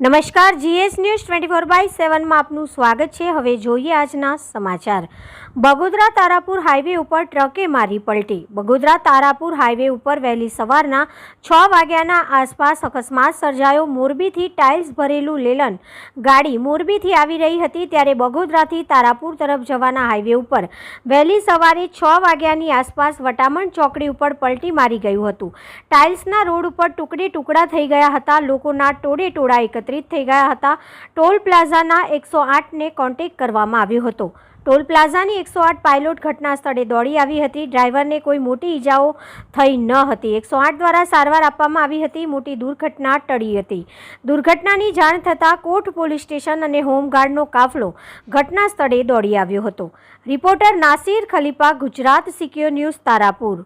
નમસ્કાર, GS news twenty four by સેવનમાં આપનું સ્વાગત છે. હવે જોઈએ આજના સમાચાર. બગોદરા તારાપુર હાઈવે ઉપર ટ્રકે મારી પલટી. બગોદરા તારાપુર હાઈવે ઉપર વહેલી સવારના છ વાગ્યાના આસપાસ અકસ્માત સર્જાયો. મોરબીથી ટાઇલ્સ ભરેલું લેલન ગાડી મોરબીથી આવી રહી હતી ત્યારે બગોદરાથી તારાપુર તરફ જવાના હાઈવે ઉપર વહેલી સવારે છ વાગ્યાની આસપાસ વટામણ ચોકડી ઉપર પલટી મારી ગયું હતું. ટાઇલ્સના રોડ ઉપર ટુકડે ટુકડા થઈ ગયા હતા. લોકોના ટોળે ટોળા એકત્રિત થઈ ગયા હતા. ટોલ પ્લાઝાના એકસો આઠને કોન્ટેક્ટ કરવામાં આવ્યો હતો. ટોલ પ્લાઝાની એકસો આઠ પાયલોટ ઘટના સ્થળે દોડી આવી હતી. ડ્રાઈવરને કોઈ મોટી ઈજાઓ થઈ ન હતી. એકસો આઠ દ્વારા સારવાર આપવામાં આવી હતી. મોટી દુર્ઘટના ટળી હતી. દુર્ઘટનાની જાણ થતાં કોટ પોલીસ સ્ટેશન અને હોમગાર્ડનો કાફલો ઘટના સ્થળે દોડી આવ્યો હતો. Reporter Nasir Khalifa, Gujarat secure news, Tarapur.